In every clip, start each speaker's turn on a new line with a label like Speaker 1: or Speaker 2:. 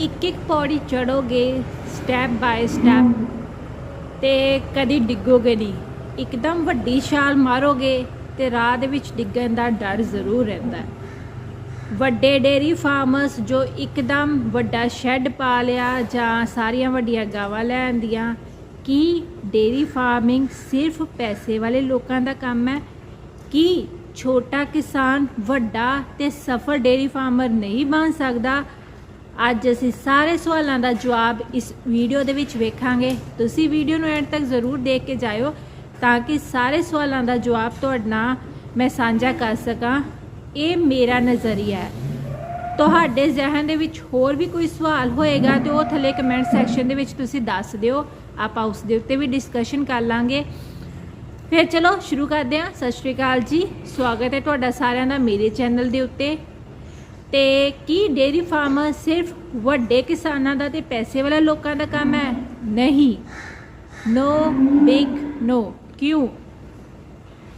Speaker 1: ਇੱਕ ਇੱਕ ਪੌੜੀ ਚੜੋਗੇ ਸਟੈਪ ਬਾਏ ਸਟੈਪ ਤੇ ਕਦੀ ਡਿੱਗੋਗੇ ਨਹੀਂ। ਇੱਕਦਮ ਵੱਡੀ ਛਾਲ ਮਾਰੋਗੇ ਤੇ ਰਾਹ ਦੇ ਵਿੱਚ ਡਿੱਗਣ ਦਾ ਡਰ ਜ਼ਰੂਰ ਰਹਿੰਦਾ ਹੈ। ਵੱਡੇ ਡੇਰੀ ਫਾਰਮਰਸ ਜੋ ਇੱਕਦਮ ਵੱਡਾ ਸ਼ੈੱਡ ਪਾ ਲਿਆ ਜਾਂ ਸਾਰੀਆਂ ਵੱਡੀਆਂ ਗਾਵਾਂ ਲੈ ਆਂਦੀਆਂ ਕੀ ਡੇਰੀ ਫਾਰਮਿੰਗ ਸਿਰਫ ਪੈਸੇ ਵਾਲੇ ਲੋਕਾਂ ਦਾ ਕੰਮ ਹੈ? ਕੀ ਛੋਟਾ ਕਿਸਾਨ ਵੱਡਾ ਤੇ ਸਫਲ ਡੇਰੀ ਫਾਰਮਰ ਨਹੀਂ ਬਣ ਸਕਦਾ? ਅੱਜ ਅਸੀਂ ਸਾਰੇ ਸਵਾਲਾਂ ਦਾ ਜਵਾਬ ਇਸ ਵੀਡੀਓ ਦੇ ਵਿੱਚ ਵੇਖਾਂਗੇ। ਤੁਸੀਂ ਵੀਡੀਓ ਨੂੰ ਐਂਡ ਤੱਕ ਜ਼ਰੂਰ ਦੇਖ ਕੇ ਜਾਇਓ ਤਾਂ ਕਿ ਸਾਰੇ ਸਵਾਲਾਂ ਦਾ ਜਵਾਬ ਤੁਹਾਡੇ ਨਾਲ ਮੈਂ ਸਾਂਝਾ ਕਰ ਸਕਾਂ। ਇਹ ਮੇਰਾ ਨਜ਼ਰੀਆ ਹੈ। ਤੁਹਾਡੇ ਜ਼ਿਹਨ ਦੇ ਵਿੱਚ ਹੋਰ ਵੀ ਕੋਈ ਸਵਾਲ ਹੋਏਗਾ ਤੇ ਉਹ ਥੱਲੇ ਕਮੈਂਟ ਸੈਕਸ਼ਨ ਦੇ ਵਿੱਚ ਤੁਸੀਂ ਦੱਸ ਦਿਓ। ਆਪਾਂ ਉਸ ਦੇ ਉੱਤੇ ਵੀ ਡਿਸਕਸ਼ਨ ਕਰ ਲਾਂਗੇ। ਫਿਰ ਚਲੋ ਸ਼ੁਰੂ ਕਰਦੇ ਹਾਂ। ਸਤਿ ਸ਼੍ਰੀ ਅਕਾਲ ਜੀ। ਸਵਾਗਤ ਹੈ ਤੁਹਾਡਾ ਸਾਰਿਆਂ ਦਾ ਮੇਰੇ ਚੈਨਲ ਦੇ ਉੱਤੇ। ਤੇ ਕੀ ਡੇਰੀ ਫਾਰਮ ਸਿਰਫ ਵੱਡੇ ਕਿਸਾਨਾਂ ਦਾ ਤੇ ਪੈਸੇ ਵਾਲੇ ਲੋਕਾਂ ਦਾ ਕੰਮ ਹੈ? ਨਹੀਂ। ਨੋ ਬਿਗ ਨੋ ਕਿਉਂ?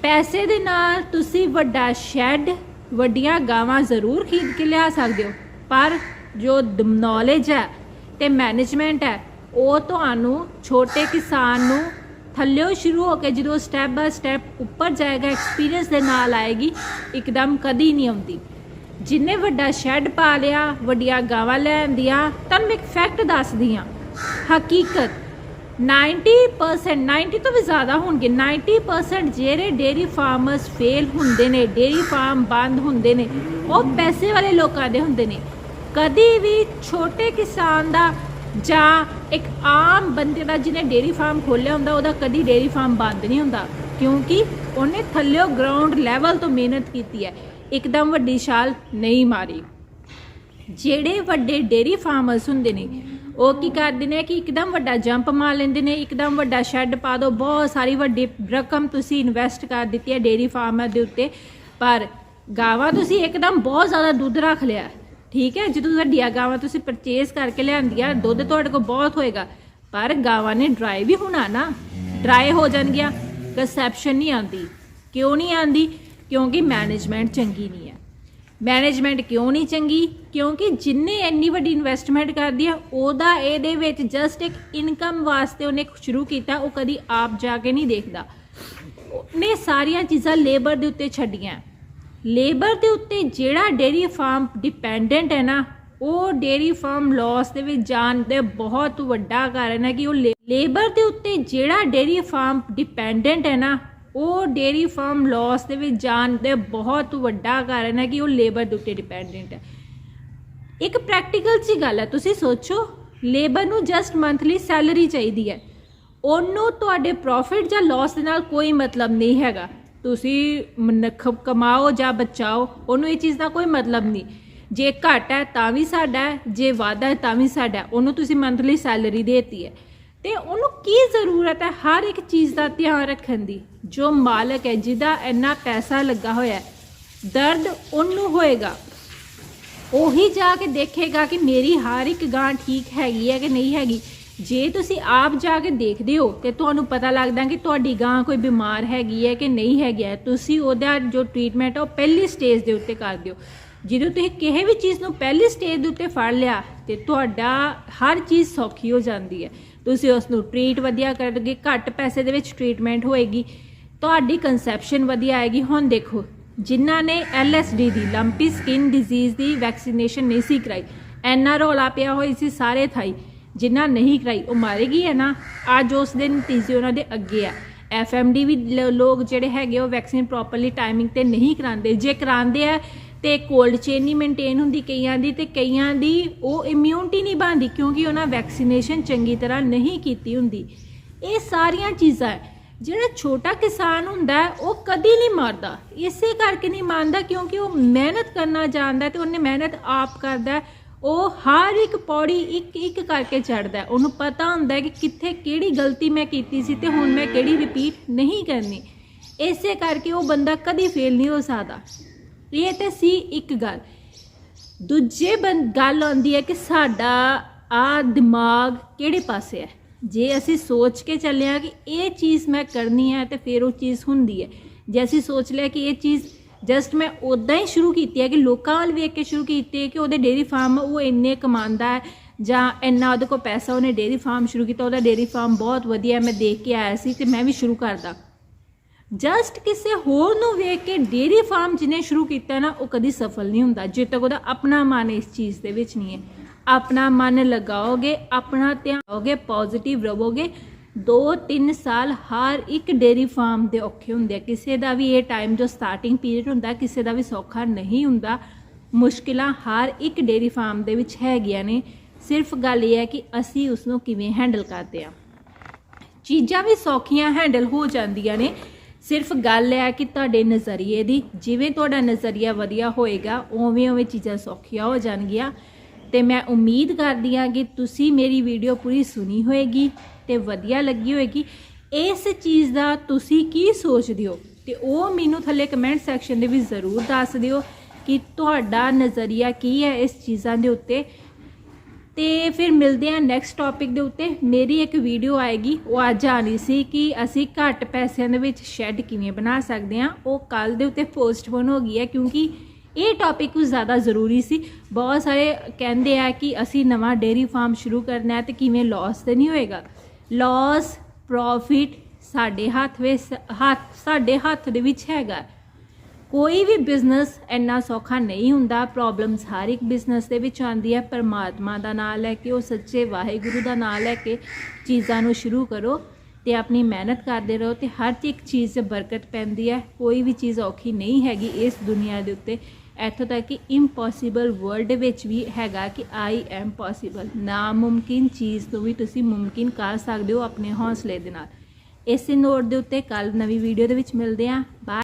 Speaker 1: ਪੈਸੇ ਦੇ ਨਾਲ ਤੁਸੀਂ ਵੱਡਾ ਸ਼ੈੱਡ ਵੱਡੀਆਂ ਗਾਵਾਂ ਜ਼ਰੂਰ ਖਰੀਦ ਕੇ ਲਿਆ ਸਕਦੇ ਹੋ, ਪਰ ਜੋ ਨੌਲੇਜ ਹੈ ਤੇ ਮੈਨੇਜਮੈਂਟ ਹੈ, ਉਹ ਤੁਹਾਨੂੰ ਛੋਟੇ ਕਿਸਾਨ ਨੂੰ ਥੱਲਿਓ ਸ਼ੁਰੂ ਹੋ ਕੇ ਜਦੋਂ ਸਟੈਪ ਬਾਏ ਸਟੈਪ ਉੱਪਰ ਜਾਏਗਾ ਐਕਸਪੀਰੀਅੰਸ ਦੇ ਨਾਲ ਆਏਗੀ, ਇੱਕਦਮ ਕਦੀ ਨਹੀਂ ਆਉਂਦੀ। ਜਿੰਨੇ ਵੱਡਾ ਸ਼ੈੱਡ ਪਾ ਲਿਆ, ਵੱਡੀਆਂ ਗਾਵਾਂ ਲੈ ਦੀਆਂ ਤੁਹਾਨੂੰ ਇੱਕ ਫੈਕਟ ਦੱਸਦੀ ਹਾਂ। ਹਕੀਕਤ 90% 90 ਤੋਂ ਵੀ ਜ਼ਿਆਦਾ ਹੋਣਗੇ। 90% ਜਿਹੜੇ ਡੇਰੀ ਫਾਰਮਰਸ ਫੇਲ ਹੁੰਦੇ ਨੇ ਡੇਰੀ ਫਾਰਮ ਬੰਦ ਹੁੰਦੇ ਨੇ, ਉਹ ਪੈਸੇ ਵਾਲੇ ਲੋਕਾਂ ਦੇ ਹੁੰਦੇ ਨੇ। ਕਦੀ ਵੀ ਛੋਟੇ ਕਿਸਾਨ ਦਾ ਜਾਂ ਇੱਕ ਆਮ ਬੰਦੇ ਦਾ ਜਿਹਨੇ ਡੇਰੀ ਫਾਰਮ ਖੋਲ੍ਹਿਆ ਹੁੰਦਾ, ਉਹਦਾ ਕਦੀ ਡੇਰੀ ਫਾਰਮ ਬੰਦ ਨਹੀਂ ਹੁੰਦਾ। ਕਿਉਂਕਿ ਉਹਨੇ ਥੱਲਿਓ ਗਰਾਊਂਡ ਲੈਵਲ ਤੋਂ ਮਿਹਨਤ ਕੀਤੀ ਹੈ। ਇੱਕਦਮ ਵੱਡੀ ਛਾਲ ਨਹੀਂ ਮਾਰੀ। ਜਿਹੜੇ ਵੱਡੇ ਡੇਰੀ ਫਾਰਮਰਸ ਹੁੰਦੇ ਨੇ, ਉਹ ਕੀ ਕਰਦੇ ਨੇ ਕਿ ਇੱਕਦਮ ਵੱਡਾ ਜੰਪ ਮਾਰ ਲੈਂਦੇ ਨੇ, ਇੱਕਦਮ ਵੱਡਾ ਸ਼ੈੱਡ ਪਾ ਦੋ, ਬਹੁਤ ਸਾਰੀ ਵੱਡੀ ਰਕਮ ਤੁਸੀਂ ਇਨਵੈਸਟ ਕਰ ਦਿੱਤੀ ਹੈ ਡੇਰੀ ਫਾਰਮਰ ਦੇ ਉੱਤੇ। ਪਰ ਗਾਵਾਂ ਤੁਸੀਂ ਇੱਕਦਮ ਬਹੁਤ ਜ਼ਿਆਦਾ ਦੁੱਧ ਰੱਖ ਲਿਆ ਠੀਕ ਹੈ? ਜਦੋਂ ਵੱਡੀਆਂ ਗਾਵਾਂ ਤੁਸੀਂ ਪਰਚੇਸ ਕਰਕੇ ਲਿਆਂਦੀਆਂ, ਦੁੱਧ ਤੁਹਾਡੇ ਕੋਲ ਬਹੁਤ ਹੋਏਗਾ। ਪਰ ਗਾਵਾਂ ਨੇ ਡਰਾਈ ਵੀ ਹੋਣਾ ਨਾ ਡਰਾਈ ਹੋ ਜਾਣਗੀਆਂ ਕਨਸੈਪਸ਼ਨ ਨਹੀਂ ਆਉਂਦੀ। ਕਿਉਂ ਨਹੀਂ ਆਉਂਦੀ? ਕਿਉਂਕਿ ਮੈਨੇਜਮੈਂਟ ਚੰਗੀ ਨਹੀਂ ਹੈ। ਮੈਨੇਜਮੈਂਟ ਕਿਉਂ ਨਹੀਂ ਚੰਗੀ? ਕਿਉਂਕਿ ਜਿੰਨੇ ਇੰਨੀ ਵੱਡੀ ਇਨਵੈਸਟਮੈਂਟ ਕਰਦੀ ਆ ਉਹਦਾ ਇਹਦੇ ਵਿੱਚ ਜਸਟ ਇੱਕ ਇਨਕਮ ਵਾਸਤੇ ਉਹਨੇ ਸ਼ੁਰੂ ਕੀਤਾ, ਉਹ ਕਦੀ ਆਪ ਜਾ ਕੇ ਨਹੀਂ ਦੇਖਦਾ। ਉਹਨੇ ਸਾਰੀਆਂ ਚੀਜ਼ਾਂ ਲੇਬਰ ਦੇ ਉੱਤੇ ਛੱਡੀਆਂ। ਲੇਬਰ ਦੇ ਉੱਤੇ ਜਿਹੜਾ ਡੇਰੀ ਫਾਰਮ ਡਿਪੈਂਡੈਂਟ ਹੈ ਨਾ, ਉਹ ਡੇਰੀ ਫਾਰਮ ਲਾਸ ਦੇ ਵਿੱਚ ਜਾਣ ਦੇ ਬਹੁਤ ਵੱਡਾ ਕਾਰਨ ਹੈ ਕਿ ਉਹ ਲੇਬਰ ਦੇ ਉੱਤੇ ਜਿਹੜਾ ਡੇਰੀ ਫਾਰਮ ਡਿਪੈਂਡੈਂਟ ਹੈ ਨਾ ਉਹ ਡੇਰੀ ਫਾਰਮ ਲਾਸ ਦੇ ਵਿੱਚ ਜਾਣ ਦੇ ਬਹੁਤ ਵੱਡਾ ਕਾਰਨ ਹੈ ਕਿ ਉਹ ਲੇਬਰ ਦੇ ਉੱਤੇ ਡਿਪੈਂਡੈਂਟ ਹੈ। ਇੱਕ ਪ੍ਰੈਕਟੀਕਲ ਜੀ ਗੱਲ ਹੈ, ਤੁਸੀਂ ਸੋਚੋ ਲੇਬਰ ਨੂੰ ਜਸਟ ਮੰਥਲੀ ਸੈਲਰੀ ਚਾਹੀਦੀ ਹੈ। ਉਹਨੂੰ ਤੁਹਾਡੇ ਪ੍ਰੋਫਿਟ ਜਾਂ ਲਾਸ ਦੇ ਨਾਲ ਕੋਈ ਮਤਲਬ ਨਹੀਂ ਹੈਗਾ। ਤੁਸੀਂ ਕਮਾਓ ਜਾਂ ਬਚਾਓ, ਉਹਨੂੰ ਇਹ ਚੀਜ਼ ਦਾ ਕੋਈ ਮਤਲਬ ਨਹੀਂ। ਜੇ ਘਟ ਹੈ ਤਾਂ ਵੀ ਸਾਡਾ ਜੇ ਵਾਧਾ ਹੈ ਤਾਂ ਵੀ ਸਾਡਾ ਉਹਨੂੰ ਤੁਸੀਂ ਮੰਥਲੀ ਸੈਲਰੀ ਦੇਤੀ ਹੈ। ਤੇ ਉਹਨੂੰ ਕੀ ਜ਼ਰੂਰਤ ਹੈ ਹਰ ਇੱਕ ਚੀਜ਼ ਦਾ ਧਿਆਨ ਰੱਖਣ ਦੀ? ਜੋ ਮਾਲਕ ਹੈ, ਜਿਹਦਾ ਇੰਨਾ ਪੈਸਾ ਲੱਗਾ ਹੋਇਆ ਦਰਦ ਉਹਨੂੰ ਹੋਏਗਾ। ਉਹੀ ਜਾ ਕੇ ਦੇਖੇਗਾ ਕਿ ਮੇਰੀ ਹਰ ਇੱਕ ਗਾਂ ਠੀਕ ਹੈਗੀ ਹੈ ਕਿ ਨਹੀਂ ਹੈਗੀ। ਜੇ ਤੁਸੀਂ ਆਪ ਜਾ ਕੇ ਦੇਖਦੇ ਹੋ ਤੇ ਤੁਹਾਨੂੰ ਪਤਾ ਲੱਗਦਾ ਕਿ ਤੁਹਾਡੀ ਗਾਂ ਕੋਈ ਬਿਮਾਰ ਹੈਗੀ ਹੈ ਕਿ ਨਹੀਂ ਹੈਗੀ ਹੈ, ਤੁਸੀਂ ਉਹਦਾ ਜੋ ਟ੍ਰੀਟਮੈਂਟ ਉਹ ਪਹਿਲੀ ਸਟੇਜ ਦੇ ਉੱਤੇ ਕਰ ਦਿਓ। ਜਦੋਂ ਤੁਸੀਂ ਕਿਸੇ ਵੀ ਚੀਜ਼ ਨੂੰ ਪਹਿਲੀ ਸਟੇਜ ਦੇ ਉੱਤੇ ਫੜ ਲਿਆ ਤੇ ਤੁਹਾਡਾ ਹਰ ਚੀਜ਼ ਸੌਖੀ ਹੋ ਜਾਂਦੀ ਹੈ। ਤੁਸੀਂ ਉਸ ਨੂੰ ਟ੍ਰੀਟ ਵਧੀਆ ਕਰੋਗੇ, ਘੱਟ ਪੈਸੇ ਦੇ ਵਿੱਚ ਟ੍ਰੀਟਮੈਂਟ ਹੋਏਗੀ, ਤੁਹਾਡੀ ਕਨਸੈਪਸ਼ਨ ਵਧੀਆ ਆਏਗੀ। ਹੁਣ ਦੇਖੋ, ਜਿਨ੍ਹਾਂ ਨੇ ਐਲਐਸਡੀ ਦੀ ਲੰਪੀ ਸਕਿਨ ਡਿਜ਼ੀਜ਼ ਦੀ ਵੈਕਸੀਨੇਸ਼ਨ ਨਹੀਂ ਸੀ ਕਰਾਈ ਐਨਾ ਰੌਲਾ ਪਿਆ ਹੋਈ ਸੀ ਸਾਰੇ ਥਾਈ, ਜਿਨ੍ਹਾਂ ਨਹੀਂ ਕਰਾਈ, ਉਹ ਮਾਰੇਗੀ ਹੈ ਨਾ? ਅੱਜ ਉਸ ਦੇ ਨਤੀਜੇ ਉਹਨਾਂ ਦੇ ਅੱਗੇ ਆ। ਐਫਐਮਡੀ ਵੀ ਲ- ਲੋਕ ਜਿਹੜੇ ਹੈਗੇ ਉਹ ਵੈਕਸੀਨ ਪ੍ਰੋਪਰਲੀ ਟਾਈਮਿੰਗ ਤੇ ਨਹੀਂ ਕਰਾਉਂਦੇ। ਜੇ ਕਰਾਉਂਦੇ ਆ ਤੇ ਕੋਲਡ ਚੇਨ ਨਹੀਂ ਮੇਨਟੇਨ ਹੁੰਦੀ ਕਈਆਂ ਦੀ ਤੇ ਕਈਆਂ ਦੀ ਉਹ ਇਮਿਊਨਿਟੀ ਨਹੀਂ ਬਣਦੀ ਕਿਉਂਕਿ ਉਹਨਾਂ ਵੈਕਸੀਨੇਸ਼ਨ ਚੰਗੀ ਤਰ੍ਹਾਂ ਨਹੀਂ ਕੀਤੀ ਹੁੰਦੀ। ਇਹ ਸਾਰੀਆਂ ਚੀਜ਼ਾਂ ਜਿਹੜਾ ਛੋਟਾ ਕਿਸਾਨ ਹੁੰਦਾ ਉਹ ਕਦੀ ਨਹੀਂ ਮਾਰਦਾ। ਇਸੇ ਕਰਕੇ ਨਹੀਂ ਮੰਨਦਾ ਕਿਉਂਕਿ ਉਹ ਮਿਹਨਤ ਕਰਨਾ ਜਾਣਦਾ ਹੈ ਤੇ ਉਹਨੇ ਮਿਹਨਤ ਆਪ ਕਰਦਾ ਉਹ ਹਰ ਇੱਕ ਪੌੜੀ ਇੱਕ ਇੱਕ ਕਰਕੇ ਚੜਦਾ ਉਹਨੂੰ ਪਤਾ ਹੁੰਦਾ ਕਿ ਕਿੱਥੇ ਕਿਹੜੀ ਗਲਤੀ ਮੈਂ ਕੀਤੀ ਸੀ ਤੇ ਹੁਣ ਮੈਂ ਕਿਹੜੀ ਰਿਪੀਟ ਨਹੀਂ ਕਰਨੀ। ਇਸੇ ਕਰਕੇ ਉਹ ਬੰਦਾ ਕਦੀ ਫੇਲ ਨਹੀਂ ਹੋ ਸਕਦਾ। ਇਹ ਤੇ ਸੀ ਇੱਕ ਗੱਲ। ਦੂਜੇ ਬੰ, ਗੱਲ ਆਉਂਦੀ ਹੈ ਕਿ ਸਾਡਾ ਆ ਦਿਮਾਗ ਕਿਹੜੇ ਪਾਸੇ ਹੈ? ਜੇ ਅਸੀਂ ਸੋਚ ਕੇ ਚੱਲੇ ਆ ਕਿ ਇਹ ਚੀਜ਼ ਮੈਂ ਕਰਨੀ ਹੈ ਤੇ ਫਿਰ ਉਹ ਚੀਜ਼ ਹੁੰਦੀ ਹੈ। ਜੇ ਅਸੀਂ ਸੋਚ ਲਿਆ ਕਿ ਇਹ ਚੀਜ਼ ਜਸਟ ਮੈਂ ਉਦਾਂ ਹੀ ਸ਼ੁਰੂ ਕੀਤੀ ਹੈ ਕਿ ਲੋਕਾਂ ਵੱਲ ਵੇਖ ਕੇ ਸ਼ੁਰੂ ਕੀਤੀ ਹੈ ਕਿ ਉਹਦੇ ਡੇਰੀ ਫਾਰਮ ਉਹ ਇੰਨੇ ਕਮਾਉਂਦਾ ਹੈ ਜਾਂ ਇੰਨਾ ਉਹਦੇ ਕੋਲ ਪੈਸਾ, ਉਹਨੇ ਡੇਅਰੀ ਫਾਰਮ ਸ਼ੁਰੂ ਕੀਤਾ, ਉਹਦਾ ਡੇਅਰੀ ਫਾਰਮ ਬਹੁਤ ਵਧੀਆ ਮੈਂ ਦੇਖ ਕੇ ਆਇਆ ਸੀ ਤੇ ਮੈਂ ਵੀ ਸ਼ੁਰੂ ਕਰਦਾ। ਜਸਟ ਕਿਸੇ ਹੋਰ ਨੂੰ ਵੇਖ ਕੇ ਡੇਅਰੀ ਫਾਰਮ ਜਿਹਨੇ ਸ਼ੁਰੂ ਕੀਤਾ ਨਾ, ਉਹ ਕਦੀ ਸਫਲ ਨਹੀਂ ਹੁੰਦਾ। ਜੇ ਤੱਕ ਉਹਦਾ ਆਪਣਾ ਮਨ ਇਸ ਚੀਜ਼ ਦੇ ਵਿੱਚ ਨਹੀਂ ਹੈ। ਆਪਣਾ ਮਨ ਲਗਾਓਗੇ, ਆਪਣਾ ਧਿਆਨ ਹੋਗੇ ਪੋਜ਼ਿਟਿਵ ਰਹੋਗੇ 2-3 ਸਾਲ ਹਰ ਇੱਕ ਡੇਅਰੀ ਫਾਰਮ ਦੇ ਔਖੇ ਹੁੰਦੇ ਆ। ਕਿਸੇ ਦਾ ਵੀ ਇਹ ਟਾਈਮ ਜੋ ਸਟਾਰਟਿੰਗ ਪੀਰੀਅਡ ਹੁੰਦਾ, ਕਿਸੇ ਦਾ ਵੀ ਸੌਖਾ ਨਹੀਂ ਹੁੰਦਾ। ਮੁਸ਼ਕਿਲਾਂ ਹਰ ਇੱਕ ਡੇਅਰੀ ਫਾਰਮ ਦੇ ਵਿੱਚ ਹੈਗੀਆਂ ਨੇ। ਸਿਰਫ ਗੱਲ ਇਹ ਹੈ ਕਿ ਅਸੀਂ ਉਸ ਨੂੰ ਕਿਵੇਂ ਹੈਂਡਲ ਕਰਦੇ ਆ ਚੀਜ਼ਾਂ ਵੀ ਸੌਖੀਆਂ ਹੈਂਡਲ ਹੋ ਜਾਂਦੀਆਂ ਨੇ। ਸਿਰਫ ਗੱਲ ਹੈ ਕਿ ਤੁਹਾਡੇ ਨਜ਼ਰੀਏ ਦੀ, ਜਿਵੇਂ ਤੁਹਾਡਾ ਨਜ਼ਰੀਆ ਵਧੀਆ ਹੋਏਗਾ, ਉਵੇਂ ਉਵੇਂ ਚੀਜ਼ਾਂ ਸੌਖੀਆਂ ਹੋ ਜਾਣਗੀਆਂ। ਤੇ ਮੈਂ ਉਮੀਦ ਕਰਦੀ ਹਾਂ ਕਿ ਤੁਸੀਂ ਮੇਰੀ ਵੀਡੀਓ ਪੂਰੀ ਸੁਣੀ ਹੋਏਗੀ ਤੇ ਵਧੀਆ ਲੱਗੀ ਹੋਏਗੀ। ਇਸ ਚੀਜ਼ ਦਾ ਤੁਸੀਂ ਕੀ ਸੋਚਦੇ ਹੋ? ਤੇ ਉਹ ਮੈਨੂੰ ਥੱਲੇ ਕਮੈਂਟ ਸੈਕਸ਼ਨ ਦੇ ਵਿੱਚ ਜ਼ਰੂਰ ਦੱਸ ਦਿਓ ਕਿ ਤੁਹਾਡਾ ਨਜ਼ਰੀਆ ਕੀ ਹੈ ਇਸ ਚੀਜ਼ਾਂ ਦੇ ਉੱਤੇ। ਤੇ ਫਿਰ ਮਿਲਦੇ ਹਾਂ ਨੈਕਸਟ ਟੌਪਿਕ ਦੇ ਉੱਤੇ। ਮੇਰੀ ਇੱਕ ਵੀਡੀਓ ਆਏਗੀ। ਉਹ ਅੱਜ ਆਣੀ ਸੀ ਕਿ ਅਸੀਂ ਘੱਟ ਪੈਸਿਆਂ ਦੇ ਵਿੱਚ ਸ਼ੈੱਡ ਕਿਵੇਂ ਬਣਾ ਸਕਦੇ ਹਾਂ। ਉਹ ਕੱਲ ਦੇ ਉੱਤੇ ਪੋਸਟਪੋਨ ਹੋ ਗਈ ਹੈ ਕਿਉਂਕਿ ਇਹ ਟੌਪਿਕ ਕੁਝ ਜ਼ਿਆਦਾ ਜ਼ਰੂਰੀ ਸੀ। ਬਹੁਤ ਸਾਰੇ ਕਹਿੰਦੇ ਆ ਕਿ ਅਸੀਂ ਨਵਾਂ ਡੇਅਰੀ ਫਾਰਮ ਸ਼ੁਰੂ ਕਰਨਾ ਹੈ ਤੇ ਕਿਵੇਂ ਲਾਸ ਤੇ ਨਹੀਂ ਹੋਏਗਾ। ਲਾਸ ਪ੍ਰੋਫਿਟ ਸਾਡੇ ਹੱਥ ਵਿੱਚ, ਹੱਥ ਸਾਡੇ ਹੱਥ ਦੇ ਵਿੱਚ ਹੈਗਾ। ਕੋਈ ਵੀ ਬਿਜ਼ਨਸ ਇੰਨਾ ਸੌਖਾ ਨਹੀਂ ਹੁੰਦਾ। ਪ੍ਰੋਬਲਮਸ ਹਰ ਇੱਕ ਬਿਜ਼ਨਸ ਦੇ ਵਿੱਚ ਆਉਂਦੀ ਹੈ। ਪਰਮਾਤਮਾ ਦਾ ਨਾਮ ਲੈ ਕੇ, ਉਹ ਸੱਚੇ ਵਾਹਿਗੁਰੂ ਦਾ ਨਾਮ ਲੈ ਕੇ ਚੀਜ਼ਾਂ ਨੂੰ ਸ਼ੁਰੂ ਕਰੋ ਤੇ ਆਪਣੀ ਮਿਹਨਤ ਕਰਦੇ ਰਹੋ ਤੇ ਹਰ ਇੱਕ ਚੀਜ਼ 'ਚ ਬਰਕਤ ਪੈਂਦੀ ਹੈ। ਕੋਈ ਵੀ ਚੀਜ਼ ਔਖੀ ਨਹੀਂ ਹੈਗੀ ਇਸ ਦੁਨੀਆ ਦੇ ਉੱਤੇ। ਇੱਥੋਂ ਤੱਕ ਕਿ ਇੰਪੋਸੀਬਲ ਵਰਲਡ ਵਿੱਚ ਵੀ ਹੈਗਾ ਕਿ ਆਈ ਐਮ ਪੋਸੀਬਲ ਨਾਮੁਮਕਿਨ ਚੀਜ਼ ਤੋਂ ਵੀ ਤੁਸੀਂ ਮੁਮਕਿਨ ਕਰ ਸਕਦੇ ਹੋ ਆਪਣੇ ਹੌਸਲੇ ਦੇ ਨਾਲ। ਇਸੇ ਨੋਟ ਦੇ ਉੱਤੇ ਕੱਲ ਨਵੀਂ ਵੀਡੀਓ ਦੇ ਵਿੱਚ ਮਿਲਦੇ ਹਾਂ। ਬਾਏ